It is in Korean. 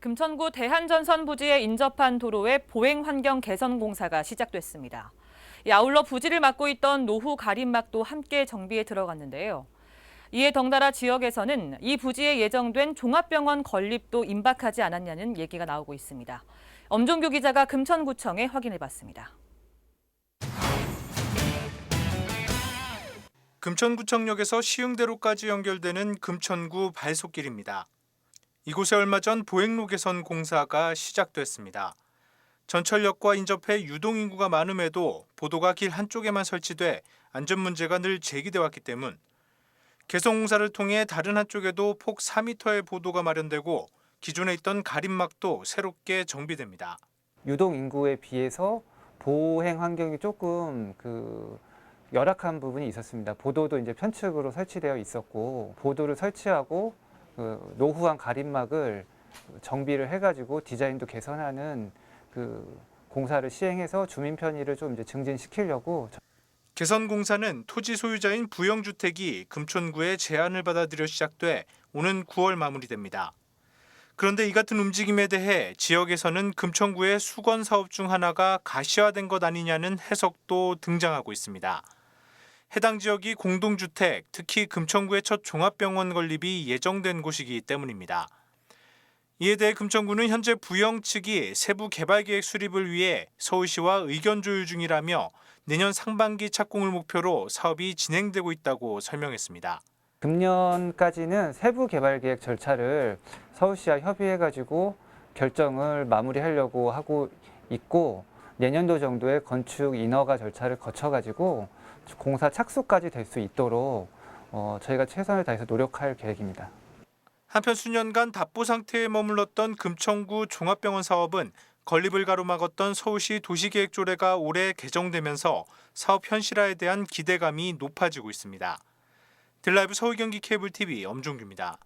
금천구 대한전선 부지에 인접한 도로의 보행 환경 개선 공사가 시작됐습니다. 이 아울러 부지를 맡고 있던 노후 가림막도 함께 정비에 들어갔는데요. 이에 덩달아 지역에서는 이 부지에 예정된 종합병원 건립도 임박하지 않았냐는 얘기가 나오고 있습니다. 엄종규 기자가 금천구청에 확인해봤습니다. 금천구청역에서 시흥대로까지 연결되는 금천구 발속길입니다. 이곳에 얼마 전 보행로 개선 공사가 시작됐습니다. 전철역과 인접해 유동 인구가 많음에도 보도가 길 한쪽에만 설치돼 안전 문제가 늘 제기돼 왔기 때문 개선 공사를 통해 다른 한쪽에도 폭 4m의 보도가 마련되고 기존에 있던 가림막도 새롭게 정비됩니다. 유동 인구에 비해서 보행 환경이 조금 그 열악한 부분이 있었습니다. 보도도 이제 편측으로 설치되어 있었고 보도를 설치하고 그 노후한 가림막을 정비를 해가지고 디자인도 개선하는 그 공사를 시행해서 주민 편의를 좀 이제 증진시키려고 개선 공사는 토지 소유자인 부영주택이 금천구의 제안을 받아들여 시작돼 오는 9월 마무리됩니다. 그런데 이 같은 움직임에 대해 지역에서는 금천구의 수건 사업 중 하나가 가시화된 것 아니냐는 해석도 등장하고 있습니다. 해당 지역이 공동주택, 특히 금천구의 첫 종합병원 건립이 예정된 곳이기 때문입니다. 이에 대해 금천구는 현재 부영 측이 세부 개발 계획 수립을 위해 서울시와 의견 조율 중이라며 내년 상반기 착공을 목표로 사업이 진행되고 있다고 설명했습니다. 금년까지는 세부 개발 계획 절차를 서울시와 협의해 가지고 결정을 마무리하려고 하고 있고 내년도 정도에 건축 인허가 절차를 거쳐가지고 공사 착수까지 될 수 있도록 어, 저희가 최선을 다해서 노력할 계획입니다. 한편 수년간 답보 상태에 머물렀던 금천구 종합병원 사업은 건립을 가로막았던 서울시 도시계획조례가 올해 개정되면서 사업 현실화에 대한 기대감이 높아지고 있습니다. 딜라이브 서울경기 케이블 TV 엄종규입니다.